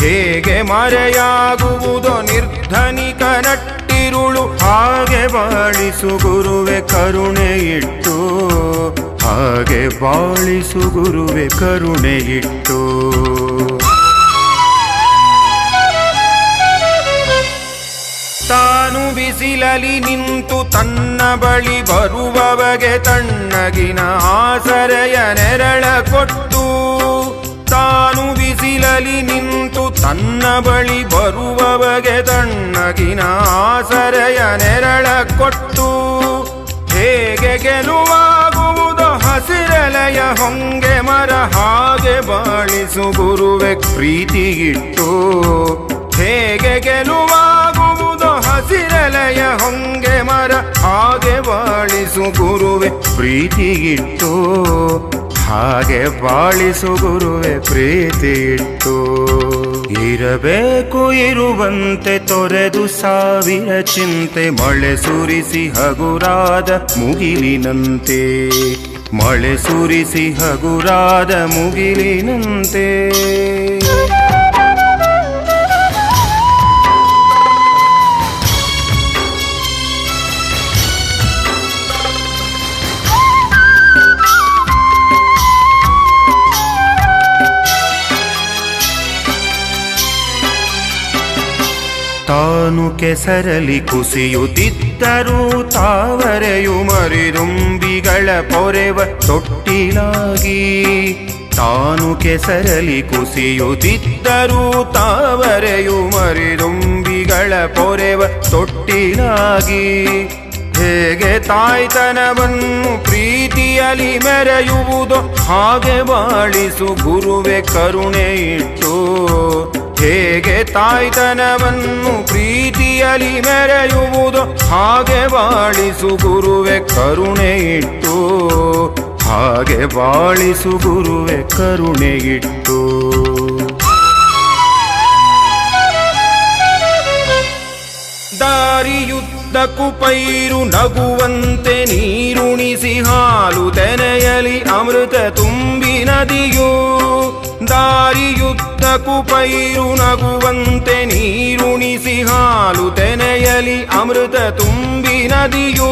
ಹೇಗೆ ಮರೆಯಾಗುವುದೋ ನಿರ್ಧನಿಕ ನಟ್ಟಿರುಳು ಹಾಗೆ ಬಾಳಿಸು ಗುರುವೆ ಕರುಣೆ ಇಟ್ಟು. ಹಾಗೆ ಬಾಳಿಸು ಗುರುವೆ ಕರುಣೆ ಇಟ್ಟು. ತಾನು ಬಿಸಿಲಲಿ ನಿಂತು ತನ್ನ ಬಳಿ ಬರುವವಗೆ ತಣ್ಣಗಿನ ಆಸರೆಯ ನೆರಳ ಕೊಟ್ಟು. ತಾನು ಬಿಸಿಲಲಿ ನಿಂತು ತನ್ನ ಬಳಿ ಬರುವವಗೆ ತಣ್ಣಗಿನ ಆಸರೆಯ ನೆರಳ ಕೊಟ್ಟು ಹೇಗೆ ಗೆಲುವಾಗುವುದು ಹಸಿರಲೆಯ ಹೊಂಗೆ ಮರ ಹಾಗೆ ಬಾಳಿಸು ಗುರುವೆ ಪ್ರೀತಿಗಿಟ್ಟು ಹೇಗೆ ಗೆಲುವಾಗುವುದು ಹಸಿರಲೆಯ ಹೊಂಗೆ ಮರ ಹಾಗೆ ಬಾಳಿಸು ಗುರುವೆ ಪ್ರೀತಿಗಿಟ್ಟು ಹಾಗೆ ಬಾಳಿಸು ಗುರುವೆ ಪ್ರೀತಿಗಿಟ್ಟು ಇರಬೇಕು ಇರುವಂತೆ ತೊರೆದು ಸಾವಿರ ಚಿಂತೆ ಮಳೆ ಸುರಿಸಿ ಹಗುರಾದ ಮುಗಿಲಿನಂತೆ. ಮಳೆ ಸುರಿಸಿ ಹಗುರಾದ ಮುಗಿಲಿನಂತೆ. ತಾನು ಕೆಸರಲಿ ಕುಸಿಯುತ್ತಿದ್ದರೂ ತಾವರೆಯು ಮರಿದುಂಬಿಗಳ ಪೊರೆವ ತೊಟ್ಟಿಲಾಗಿ ತಾನು ಕೆಸರಲಿ ಕುಸಿಯುತ್ತಿದ್ದರೂ ತಾವರೆಯು ಮರಿದುಂಬಿಗಳ ಪೊರೆವ ತೊಟ್ಟಿಲಾಗಿ ಹೇಗೆ ತಾಯ್ತನವನ್ನು ಪ್ರೀತಿಯಲ್ಲಿ ಮೆರೆಯುವುದೋ ಹಾಗೆ ಬಾಳಿಸು ಗುರುವೆ ಕರುಣೆ ಇಟ್ಟು ಹೇಗೆ ತಾಯ್ತನವನ್ನು ಪ್ರೀತಿಯಲಿ ಮೆರೆಯುವುದು, ಹಾಗೆ ಬಾಳಿಸು ಗುರುವೆ ಕರುಣೆ ಇಟ್ಟು, ಹಾಗೆ ಬಾಳಿಸು ಗುರುವೆ ಕರುಣೆ ಇಟ್ಟು. ದಾರಿಯುದ್ದಕ್ಕೂ ಪೈರು ನಗುವಂತೆ ನೀರುಣಿಸಿ ಹಾಲು ತೆನೆಯಲಿ ಅಮೃತ ತುಂಬಿ ನದಿಯು ದಾರಿಯುದ್ದಕ್ಕೂ ಪೈರು ನಗುವಂತೆ ನೀರುಣಿಸಿ ಹಾಲು ತೆನೆಯಲಿ ಅಮೃತ ತುಂಬಿ ನದಿಯು.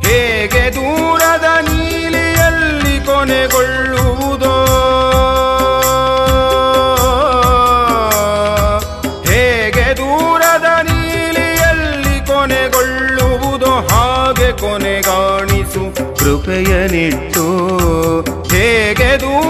ಹೇಗೆ ದೂರದ ನೀಲಿಯಲ್ಲಿ ಕೊನೆಗೊಳ್ಳುವುದೋ? ಹೇಗೆ ದೂರದ ನೀಲಿಯಲ್ಲಿ ಕೊನೆಗೊಳ್ಳುವುದೋ? ಹಾಗೆ ಕೊನೆಗಾಣಿಸು ಕೃಪೆಯನಿಟ್ಟು ಹೇಗೆ ದೂರದ